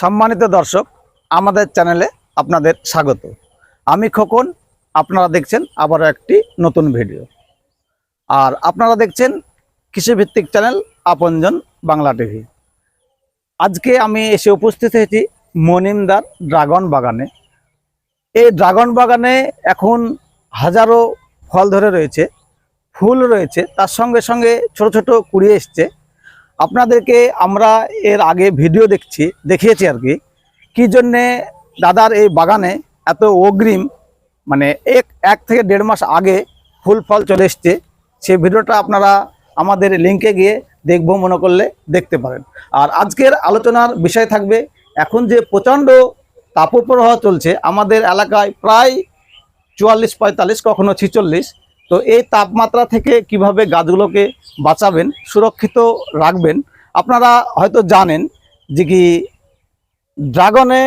সম্মানিত দর্শক, আমাদের চ্যানেলে আপনাদের স্বাগত। আমি খোকন, আপনারা দেখছেন আবারও একটি নতুন ভিডিও। আর আপনারা দেখছেন কৃষিভিত্তিক চ্যানেল আপনজন বাংলা টিভি। আজকে আমি এসে উপস্থিত হয়েছি মনিমদার ড্রাগন বাগানে। এই ড্রাগন বাগানে এখন হাজারো ফল ধরে রয়েছে, ফুল রয়েছে, তার সঙ্গে সঙ্গে ছোট ছোট কুড়ি এসছে। আপনাদেরকে আমরা এর আগে ভিডিও দেখছি, দেখিয়েছি আর কি, কী জন্যে দাদার এই বাগানে এত অগ্রিম মানে এক এক থেকে দেড় মাস আগে ফুল ফল চলে এসছে, সেই ভিডিওটা আপনারা আমাদের লিঙ্কে গিয়ে দেখব, মনে করলে দেখতে পারেন। আর আজকের আলোচনার বিষয় থাকবে, এখন যে প্রচণ্ড তাপপ্রবাহ চলছে, আমাদের এলাকায় প্রায় চুয়াল্লিশ পঁয়তাল্লিশ, কখনো ছিচল্লিশ তো এই তাপমাত্রা থেকে কীভাবে গাছগুলোকে বাঁচাবেন, সুরক্ষিত রাখবেন, আপনারা হয়তো জানেন যে কি ড্রাগনে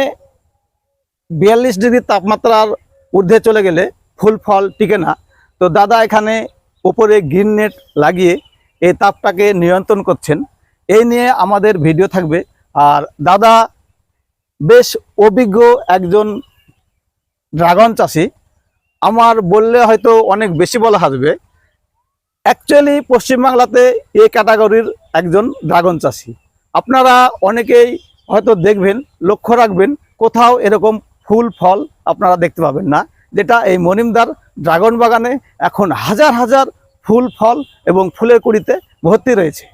বিয়াল্লিশ ডিগ্রি তাপমাত্রার ঊর্ধ্বে চলে গেলে ফুল ফল টিকে না। তো দাদা এখানে উপরে গ্রিন নেট লাগিয়ে এই তাপটাকে নিয়ন্ত্রণ করছেন। এই নিয়ে আমাদের ভিডিও থাকবে। আর দাদা বেশ অভিজ্ঞ একজন ড্রাগন চাষি। আমার বললে হয়তো অনেক বেশি বলা আসবে অ্যাকচুয়ালি পশ্চিমবাংলাতে এই ক্যাটাগরির একজন ড্রাগন চাষি। আপনারা অনেকেই হয়তো দেখবেন, লক্ষ্য রাখবেন, কোথাও এরকম ফুল, ফল আপনারা দেখতে পাবেন না, যেটা এই মনিমদার ড্রাগন বাগানে এখন হাজার হাজার ফুল, ফল এবং ফুলের কুড়িতে ভর্তি রয়েছে।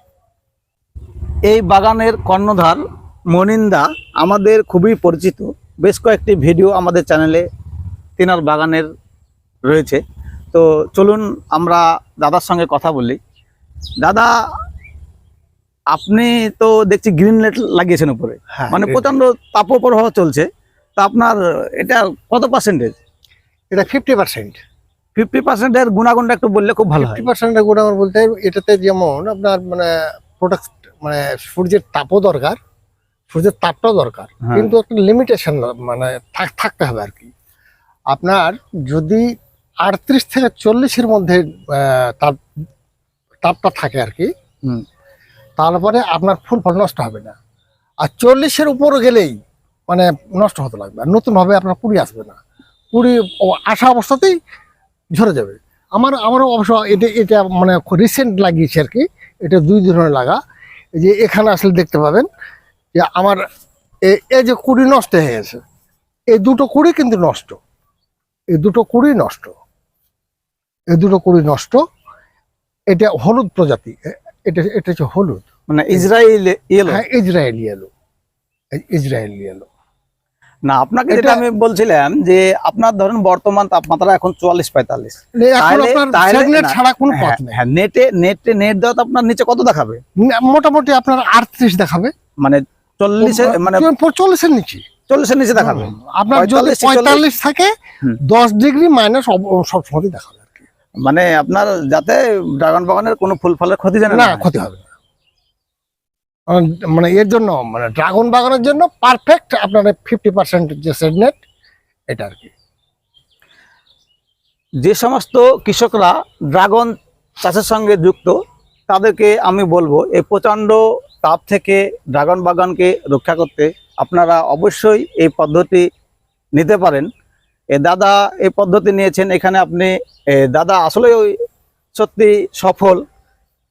এই বাগানের কর্ণধার মনিন্দা আমাদের খুবই পরিচিত। বেশ কয়েকটি ভিডিও আমাদের চ্যানেলে তিনার বাগানের রয়েছে। তো চলুন আমরা দাদার সঙ্গে কথা বলি। দাদা আপনি তো দেখছি গ্রিন লাইট লাগিয়েছেন উপরে। হ্যাঁ, মানে প্রচণ্ড তাপপ্রবাহ চলছে। তা আপনার এটা কত পার্সেন্টেজ এটা ফিফটি পার্সেন্ট ফিফটি পার্সেন্টের গুণাগুণটা একটু বললে খুব ভালো হয়। ফিফটি পার্সেন্টের গুণ আমার বলতে এটাতে যেমন আপনার মানে প্রোডাক্ট মানে সূর্যের তাপও দরকার সূর্যের তাপটাও দরকার। হ্যাঁ। কিন্তু একটা লিমিটেশন মানে থাক- থাকতে হবে আর কি। আপনার যদি আটত্রিশ থেকে চল্লিশের মধ্যে তাপ তাপটা থাকে আর কি। হুম। তারপরে আপনার ফুল ফল নষ্ট হবে না। আর চল্লিশের উপর গেলেই মানে নষ্ট হতে লাগবে। আর নতুনভাবে আপনার কুড়ি আসবে না। কুড়ি ও- আসা অবস্থাতেই ঝরে যাবে। আমার আমারও অবশ্য এটা এটা মানে রিসেন্ট লাগিয়েছে আর কি। এটা দুই ধরনের লাগা। যে এখানে আসলে দেখতে পাবেন যে আমার এ- এই যে কুড়ি নষ্ট হয়ে গেছে। এই দুটো কুড়ি কিন্তু নষ্ট। এই দুটো কুড়ি নষ্ট। এই দুটো কুড়ি নষ্ট। এটা হলুদ প্রজাতি এটা এটা হচ্ছে হলুদ। মানে ইসরায়েল ইয়েলো? হ্যাঁ ইসরায়েলি এলো ইসরায়েলি এলো না আপনাকে যেটা আমি বলছিলাম যে আপনার ধরুন বর্তমান তাপমাত্রা এখন চুয়াল্লিশ পঁয়তাল্লিশ। হ্যাঁ হ্যাঁ নেটে নেটে নেট দেওয়া তো আপনার নিচে কত দেখাবে? মোটামুটি আপনার আটত্রিশ দেখাবে। মানে চল্লিশে মানে চল্লিশের নিচে। চল্লিশের নিচে দেখাবে। আপনার যদি পঁয়তাল্লিশ থাকে দশ ডিগ্রি মাইনাস সব সময় দেখাবে। মানে আপনার যাতে ড্রাগন বাগানের কোনো ফুল ফলের ক্ষতি জানে না ক্ষতি হবে মানে এর জন্য মানে ড্রাগন বাগানের জন্য পারফেক্ট আপনার ফিফটি পার্সেন্ট যে সেডনেট এটা আর কি। যে সমস্ত কৃষকরা ড্রাগন চাষের সঙ্গে যুক্ত তাদেরকে আমি বলব এই প্রচণ্ড তাপ থেকে ড্রাগন বাগানকে রক্ষা করতে আপনারা অবশ্যই এই পদ্ধতি নিতে পারেন। দাদা এই পদ্ধতি নিয়েছেন এখানে আপনি দাদা আসলে ওই সত্যি সফল।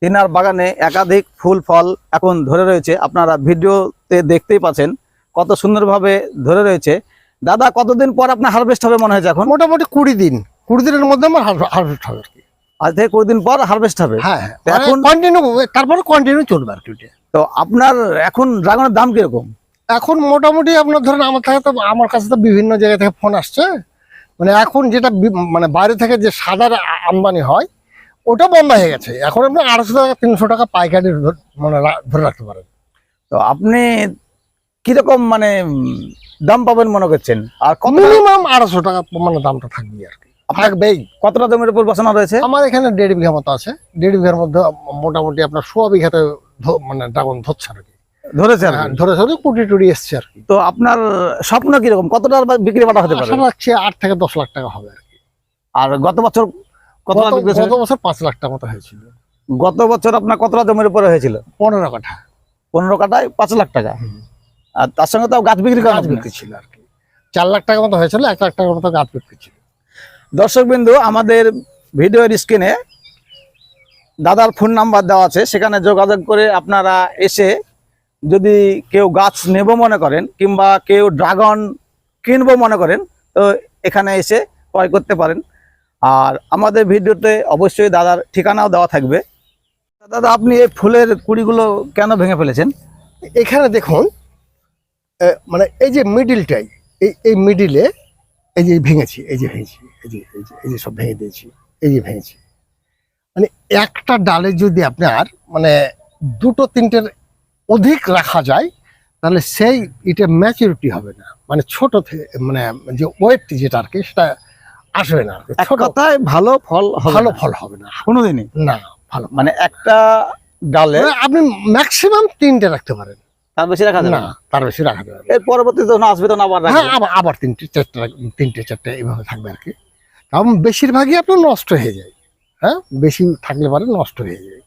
তিনার বাগানে একাধিক ফুল ফল এখন ধরে রয়েছে। আপনারা ভিডিওতে দেখতেই পাচ্ছেন কত সুন্দরভাবে ধরে রয়েছে। দাদা কতদিন পর আপনার হারভেস্ট হবে মনে হয়েছে এখন মোটামুটি কুড়ি দিন। কুড়ি দিনের মধ্যে আমার হারভেস্ট হবে আর কি। আজ থেকে কুড়ি দিন পর হারভেস্ট হবে? হ্যাঁ তো এখন এখন- কন্টিনিউ তারপরে কন্টিনিউ চলবে আর কি তো আপনার এখন ড্রাগনের দাম কীরকম? এখন মোটামুটি আপনার ধরেন আমার থেকে তো আমার কাছে তো বিভিন্ন জায়গা থেকে ফোন আসছে। মানে এখন যেটা মানে বাইরে থেকে যে সাদার আমদানি হয় ওটা বন্ধ হয়ে গেছে। এখন আপনি আড়াইশো টাকা তিনশো টাকা পাইকারি মানে ধরে রাখতে পারেন। তো আপনি কীরকম মানে দাম পাবেন মনে করছেন? আর মিনিমাম আড়াইশো টাকা মানে দামটা থাকবে আর কি। থাকবেই। কতটা জমির উপর বসানো রয়েছে আমার এখানে দেড় বিঘা মতো আছে। দেড় বিঘার মধ্যে মোটামুটি আপনার সোয়া বিঘাতে মানে ড্রাগন ধরছে আর কি। ধরেছে। হ্যাঁ, ধরে ধরে কুটি টুটি এসছে আর কি। তো আপনার স্বপ্ন কীরকম? বিক্রি বাটা হতে পারে? রাখছি আট থেকে দশ লাখ টাকা হবে আর কি। আর গত বছর গত- বছর পাঁচ লাখ টাকা মতো হয়েছিল। গত বছর আপনার কতটা জমির উপরে হয়েছিল? পনেরো কাঠা। পনেরো কাটায় পাঁচ লাখ টাকা। আর তার সঙ্গে তো গাছ বিক্রি করা গাছ বিক্রি ছিল আর কি। চার লাখ টাকার মতো হয়েছিল এক লাখ টাকার মতো গাছ বিক্রি ছিল। দর্শক বিন্দু আমাদের ভিডিওর স্ক্রিনে দাদার ফোন নাম্বার দেওয়া আছে। সেখানে যোগাযোগ করে আপনারা এসে যদি কেউ গাছ নেব মনে করেন, কিংবা কেউ ড্রাগন কিনবো মনে করেন, তো এখানে এসে ক্রয় করতে পারেন। আর আমাদের ভিডিওতে অবশ্যই দাদার ঠিকানাও দেওয়া থাকবে। দাদা, আপনি এই ফুলের কুড়িগুলো কেন ভেঙে ফেলেছেন? এখানে দেখুন মানে এই যে মিডিলটাই এই এই মিডিলে এই যে ভেঙেছি, এই যে ভেঙেছি, এই যে এই যে এই যে সব ভেঙে দিয়েছি, এই যে ভেঙেছি। মানে একটা ডালে যদি আপনার মানে দুটো, তিনটের অধিক রাখা যায় তাহলে সেই এটা ম্যাচুরিটি হবে না। মানে ছোট থেকে মানে যে ওয়েট যেটা আর কি সেটা আসবে না আর কি। এক ছোট কথায় ভালো ফল ভালো ফল হবে না। কোনোদিনই? না ভালো। মানে একটা ডালে মানে আপনি ম্যাক্সিমাম তিনটে রাখতে পারেন। তার বেশি রাখা যাবে না তার বেশি রাখা যাবে এর পরবর্তীতে যখন আসবে তখন আবার হ্যাঁ আবার আবার তিনটে চারটে তিনটে চারটে এইভাবে থাকবে আর কি। কারণ বেশিরভাগই আপনার নষ্ট হয়ে যায়। হ্যাঁ বেশি থাকলে পারে নষ্ট হয়ে যায়।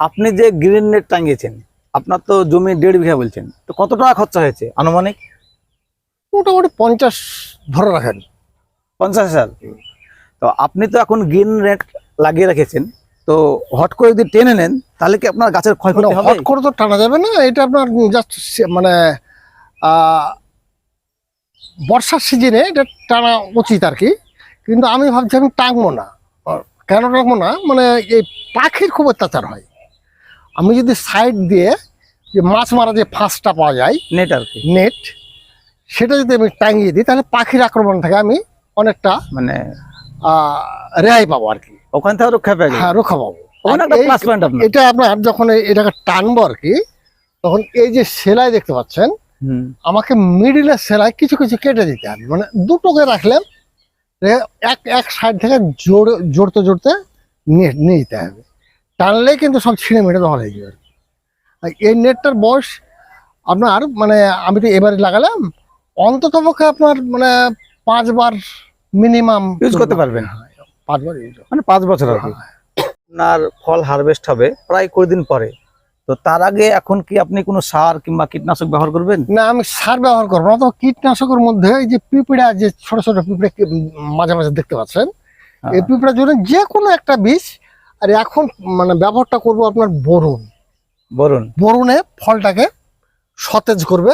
আপনি যে গ্রিন নেট টাঙিয়েছেন আপনার তো জমি দেড় বিঘা বলছেন তো কত টাকা খরচা হয়েছে আনুমানিক? মোটামুটি পঞ্চাশ ধরে রাখেন। পঞ্চাশ হাজার। তো আপনি তো এখন গ্রিন নেট লাগিয়ে রেখেছেন তো হট করে যদি টেনে নেন তাহলে কি আপনার গাছের ক্ষয়ক্ষতি হবে হট করে তো টানা যাবে না এটা আপনার জাস্ট মানে বর্ষার সিজনে এটা টানা উচিত আর কি কিন্তু আমি ভাবছি আমি টাঙবো না কেন টাঙবো না? মানে এই পাখির খুব অত্যাচার হয়। আমি যদি সাইড দিয়ে যে মাছ মারা যে ফাঁসটা পাওয়া যায় নেট আর কি। নেট সেটা যদি আমি টাঙিয়ে দিই তাহলে পাখির আক্রমণ থেকে আমি অনেকটা মানে রেহাই পাবো আর কি। ওখান থেকে রক্ষা পেয়ে হ্যাঁ রক্ষা পাবো। এটা আপনার যখন এটাকে টানবো আর কি তখন এই যে সেলাই দেখতে পাচ্ছেন। আমাকে মিডিলের সেলাই কিছু কিছু কেটে দিতে হবে। মানে দুটোকে রাখলাম এক এক সাইড থেকে জোর জোড়তে জোড়তে নিয়ে নিয়ে যেতে হবে। টানলেই কিন্তু সব ছিঁড়ে মেরে দখল হয়ে যাবে আর এই নেটটার বয়স আপনার মানে আমি তো এবারে লাগালাম অন্তত পক্ষে আপনার মানে পাঁচবার মিনিমাম ইউজ করতে পারবেন। পাঁচবার ইউজ মানে পাঁচ বছর আর আপনার ফল হারভেস্ট হবে প্রায় কুড়ি দিন পরে। তো তার আগে এখন কি আপনি কোনো সার কিংবা কীটনাশক ব্যবহার করবেন? না আমি সার ব্যবহার করব না তো কীটনাশকের মধ্যে এই যে পিঁপড়া যে ছোট ছোট পিঁপড়ে মাঝে মাঝে দেখতে পাচ্ছেন এই পিঁপড়ার জন্য যে কোনো একটা বীজ আর এখন মানে ব্যবহারটা করব আপনার বরুণ। বলুন বরুণে ফলটাকে সতেজ করবে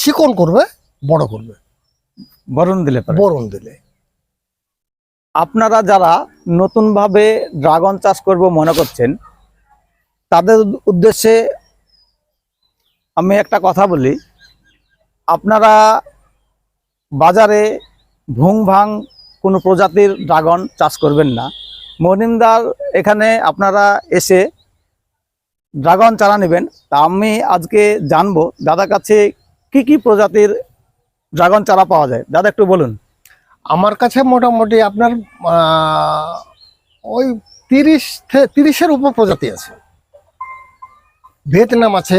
চিকন করবে বড় করবে। বরুণ দিলে বরুণ দিলে। আপনারা যারা নতুনভাবে ড্রাগন চাষ করব মনে করছেন তাদের উদ্দেশ্যে আমি একটা কথা বলি। আপনারা বাজারে ভুং ভাং কোনো প্রজাতির ড্রাগন চাষ করবেন না। মনিমদার এখানে আপনারা এসে ড্রাগন চারা নেবেন। তা আমি আজকে জানব দাদার কাছে কি কি প্রজাতির ড্রাগন চারা পাওয়া যায়? দাদা একটু বলুন। আমার কাছে মোটামুটি আপনার ওই তিরিশ তিরিশের উপর প্রজাতি আছে। ভিয়েতনাম আছে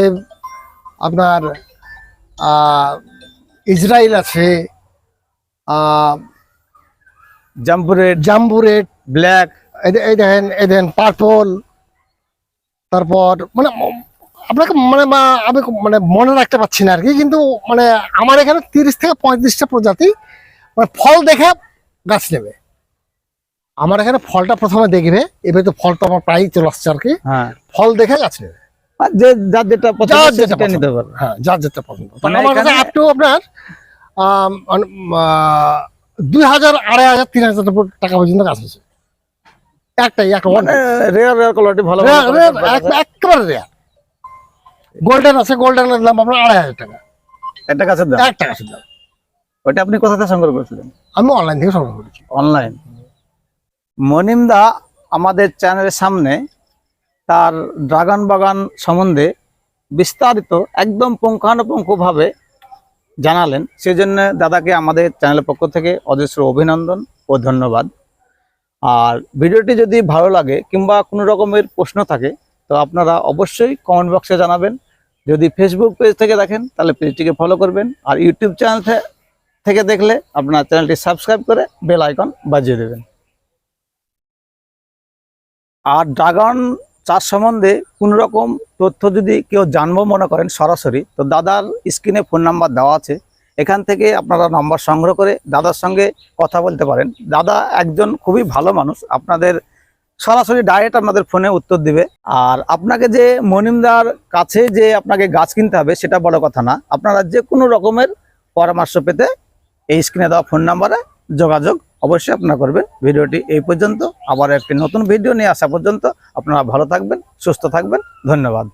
আপনার ইসরায়েল আছে আহ, জাম্পুরেট জাম্বুরেট ব্ল্যাক এই দেখেন এই দেখেন পার্পল তারপর মানে আপনাকে মানে আমি মানে মনে রাখতে পারছি না আর কি কিন্তু মানে আমার এখানে তিরিশ থেকে পঁয়ত্রিশটা প্রজাতি মানে ফল দেখে গাছ নেবে। আমার এখানে ফলটা প্রথমে দেখবে এবার তো ফল তো আমার প্রায়ই চলে আসছে আর কি হ্যাঁ। ফল দেখে গাছ নেবে। যে যার যেটা যার যেটা নিতে পছন্দ। পারবে। হ্যাঁ যার যেটা পছন্দ। মানে আমার কাছে আপ টু আপনার আম, আন- দুই হাজার আড়াই হাজার তিন হাজার টাকা পর্যন্ত গাছ আছে। একটাই একটা মানে রেয়ার রেয়ার কোয়ালিটি ভালো একেবারে রেয়ার গোল্ডেন আছে গোল্ডেনের দাম আপনার আড়াই হাজার টাকা। একটা গাছের দাম? ওটা আপনি কোথা থেকে সংগ্রহ করেছিলেন? আমি অনলাইন থেকে সংগ্রহ করেছি। অনলাইন মনিমদা আমাদের চ্যানেলের সামনে তার ড্রাগন বাগান সম্বন্ধে বিস্তারিত একদম পুঙ্খানুপুঙ্খভাবে জানালেন। সেজন্য দাদাকে আমাদের চ্যানেলের পক্ষ থেকে অজস্র অভিনন্দন ও ধন্যবাদ। আর ভিডিওটি যদি ভালো লাগে কিংবা কোনো রকমের প্রশ্ন থাকে, তো আপনারা অবশ্যই কমেন্ট বক্সে জানাবেন। যদি ফেসবুক পেজ থেকে দেখেন, তাহলে পেজটিকে ফলো করবেন। আর ইউটিউব চ্যানেল থেকে দেখলে আপনার চ্যানেলটি সাবস্ক্রাইব করে বেল আইকন বাজিয়ে দেবেন। আর ড্রাগন চাষ সম্বন্ধে কোনো রকম তথ্য যদি কেউ জানব মনে করেন সরাসরি, তো দাদার স্ক্রিনে ফোন নাম্বার দেওয়া আছে। এখান থেকে আপনারা নম্বর সংগ্রহ করে দাদার সঙ্গে কথা বলতে পারেন। দাদা একজন খুবই ভালো মানুষ, আপনাদের সরাসরি ডাইরেক্ট আপনাদের ফোনে উত্তর দিবে। আর আপনাকে যে মনিমদার কাছে যে আপনাকে গাছ কিনতে হবে সেটা বড় কথা না, আপনারা যে কোনো রকমের পরামর্শ পেতে এই স্ক্রিনে দেওয়া ফোন নাম্বারে যোগাযোগ অবশ্যই আপনারা করবেন। ভিডিওটি এই পর্যন্ত আবার একটি নতুন ভিডিও নিয়ে আসা পর্যন্ত আপনারা ভালো থাকবেন, সুস্থ থাকবেন। ধন্যবাদ।